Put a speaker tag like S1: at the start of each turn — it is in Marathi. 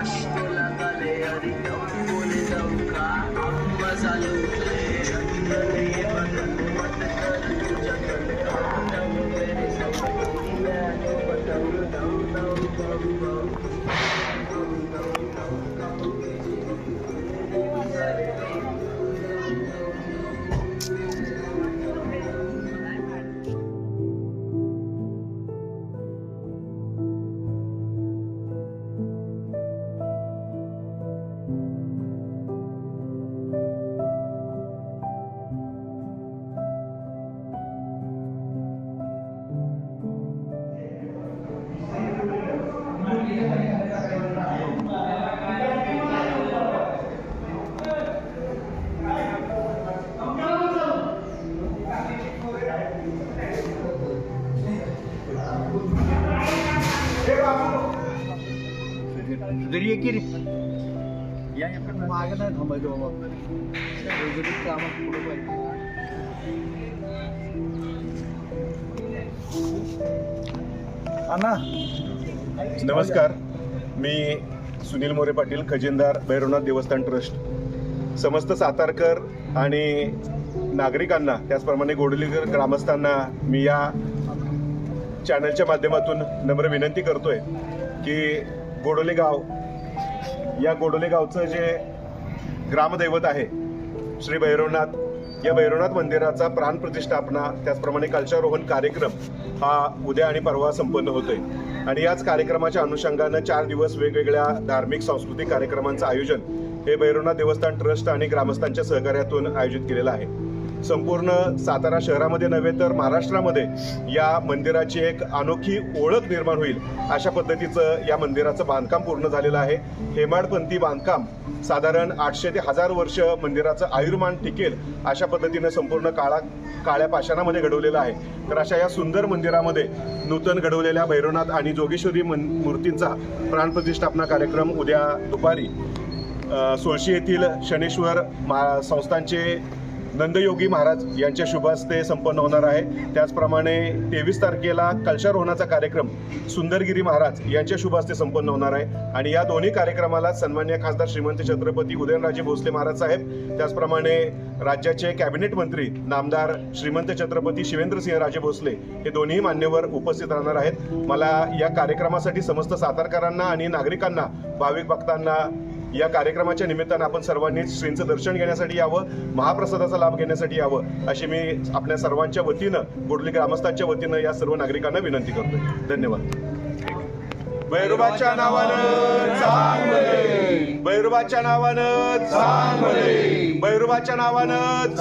S1: Aşk ola bale of yavrum उदरी की या मागे नाही थांबायचं बाबा कामात पाहिजे
S2: अण्णा.
S3: नमस्कार. मी सुनील मोरे पाटील खजिनदार भैरवनाथ देवस्थान ट्रस्ट. समस्त सातारकर आणि नागरिकांना त्याचप्रमाणे गोडलीकर ग्रामस्थांना मी या चॅनलच्या माध्यमातून नम्र विनंती करतोय की गोडोले गाव या गोडोले गावचं जे ग्रामदैवत आहे श्री भैरवनाथ या भैरवनाथ मंदिराचा प्राण प्रतिष्ठापना त्याचप्रमाणे कलशारोहण कार्यक्रम हा उद्या आणि परवा संपन्न होतोय. आणि याच कार्यक्रमाच्या अनुषंगानं चार दिवस वेगवेगळ्या धार्मिक सांस्कृतिक कार्यक्रमांचं आयोजन हे भैरवनाथ देवस्थान ट्रस्ट आणि ग्रामस्थांच्या सहकार्यातून आयोजित केलेलं आहे. संपूर्ण सातारा शहरामध्ये नव्हे तर महाराष्ट्रामध्ये या मंदिराची एक अनोखी ओळख निर्माण होईल अशा पद्धतीचं या मंदिराचं बांधकाम पूर्ण झालेलं आहे. हेमाडपंथी बांधकाम साधारण आठशे ते हजार वर्ष मंदिराचं आयुर्मान टिकेल अशा पद्धतीनं संपूर्ण काळा काळ्या पाषाणामध्ये घडवलेलं आहे. तर अशा या सुंदर मंदिरामध्ये नूतन घडवलेल्या भैरवनाथ आणि जोगेश्वरी मन मूर्तींचा प्राणप्रतिष्ठापना कार्यक्रम उद्या दुपारी सोळशी येथील शनेश्वर मा संस्थांचे नंदयोगी महाराज यांच्या शुभ हस्ते संपन्न होणार आहे. त्याचप्रमाणे तेवीस तारखेला कलशारोहणाचा कार्यक्रम सुंदरगिरी महाराज यांच्या शुभ हस्ते संपन्न होणार आहे. आणि या दोन्ही कार्यक्रमाला सन्मान्य खासदार श्रीमंत छत्रपती उदयनराजे भोसले महाराज साहेब त्याचप्रमाणे राज्याचे कॅबिनेट मंत्री नामदार श्रीमंत छत्रपती शिवेंद्रसिंह राजे भोसले हे दोन्ही मान्यवर उपस्थित राहणार आहेत. मला या कार्यक्रमासाठी समस्त सातारकरांना आणि नागरिकांना भाविक भक्तांना या कार्यक्रमाच्या निमित्तानं आपण सर्वांनी श्रींचं दर्शन घेण्यासाठी यावं महाप्रसादाचा लाभ घेण्यासाठी यावं अशी मी आपल्या सर्वांच्या वतीनं गोडली ग्रामस्थांच्या वतीनं या सर्व नागरिकांना विनंती करतो धन्यवाद. भैरवाच्या नावानं चांगले भैरवाच्या नावानं चांगले भैरवाच्या नावानं